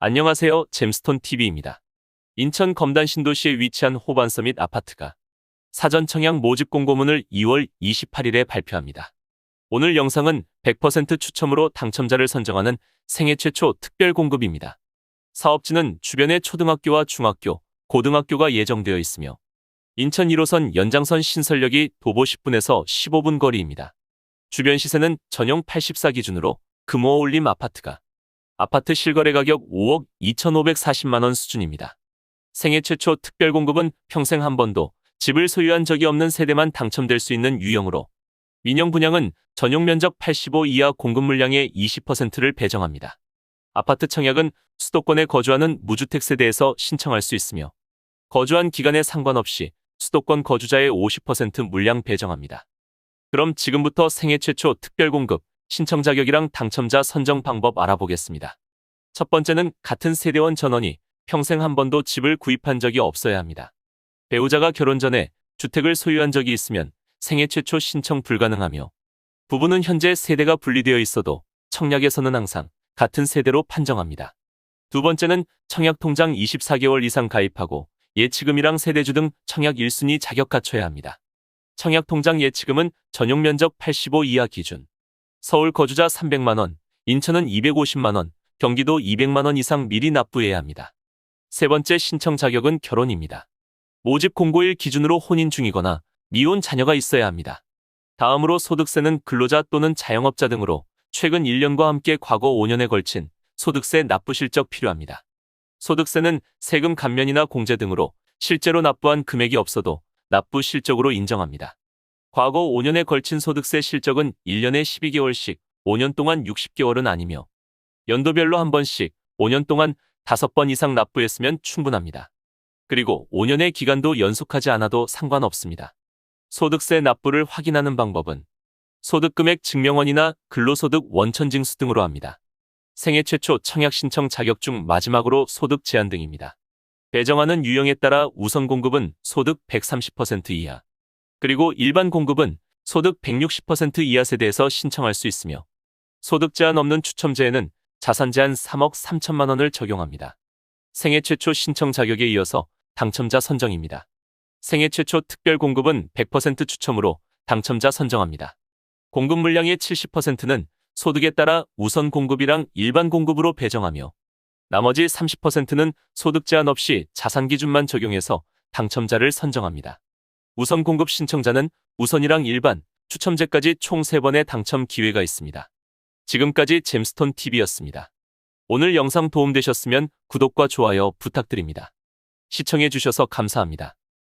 안녕하세요. 잼스톤 TV입니다. 인천 검단 신도시에 위치한 호반서밋 아파트가 사전 청약 모집 공고문을 2월 28일에 발표합니다. 오늘 영상은 100% 추첨으로 당첨자를 선정하는 생애 최초 특별 공급입니다. 사업지는 주변에 초등학교와 중학교, 고등학교가 예정되어 있으며 인천 1호선 연장선 신설역이 도보 10분에서 15분 거리입니다. 주변 시세는 전용 84 기준으로 금호 올림 아파트가 아파트 실거래 가격 5억 2,540만 원 수준입니다. 생애 최초 특별 공급은 평생 한 번도 집을 소유한 적이 없는 세대만 당첨될 수 있는 유형으로 민영 분양은 전용 면적 85 이하 공급 물량의 20%를 배정합니다. 아파트 청약은 수도권에 거주하는 무주택 세대에서 신청할 수 있으며 거주한 기간에 상관없이 수도권 거주자의 50% 물량 배정합니다. 그럼 지금부터 생애 최초 특별 공급 신청 자격이랑 당첨자 선정 방법 알아보겠습니다. 첫 번째는 같은 세대원 전원이 평생 한 번도 집을 구입한 적이 없어야 합니다. 배우자가 결혼 전에 주택을 소유한 적이 있으면 생애 최초 신청 불가능하며 부부는 현재 세대가 분리되어 있어도 청약에서는 항상 같은 세대로 판정합니다. 두 번째는 청약 통장 24개월 이상 가입하고 예치금이랑 세대주 등 청약 1순위 자격 갖춰야 합니다. 청약 통장 예치금은 전용 면적 85 이하 기준. 서울 거주자 300만원, 인천은 250만원, 경기도 200만원 이상 미리 납부해야 합니다. 세 번째 신청 자격은 결혼입니다. 모집 공고일 기준으로 혼인 중이거나 미혼 자녀가 있어야 합니다. 다음으로 소득세는 근로자 또는 자영업자 등으로 최근 1년과 함께 과거 5년에 걸친 소득세 납부 실적 필요합니다. 소득세는 세금 감면이나 공제 등으로 실제로 납부한 금액이 없어도 납부 실적으로 인정합니다. 과거 5년에 걸친 소득세 실적은 1년에 12개월씩 5년 동안 60개월은 아니며 연도별로 한 번씩 5년 동안 5번 이상 납부했으면 충분합니다. 그리고 5년의 기간도 연속하지 않아도 상관없습니다. 소득세 납부를 확인하는 방법은 소득금액 증명원이나 근로소득 원천징수 등으로 합니다. 생애 최초 청약 신청 자격 중 마지막으로 소득 제한 등입니다. 배정하는 유형에 따라 우선 공급은 소득 130% 이하, 그리고 일반 공급은 소득 160% 이하 세대에서 신청할 수 있으며 소득 제한 없는 추첨제에는 자산 제한 3억 3천만 원을 적용합니다. 생애 최초 신청 자격에 이어서 당첨자 선정입니다. 생애 최초 특별 공급은 100% 추첨으로 당첨자 선정합니다. 공급 물량의 70%는 소득에 따라 우선 공급이랑 일반 공급으로 배정하며 나머지 30%는 소득 제한 없이 자산 기준만 적용해서 당첨자를 선정합니다. 우선 공급 신청자는 우선이랑 일반, 추첨제까지 총 3번의 당첨 기회가 있습니다. 지금까지 잼스톤 TV였습니다. 오늘 영상 도움되셨으면 구독과 좋아요 부탁드립니다. 시청해주셔서 감사합니다.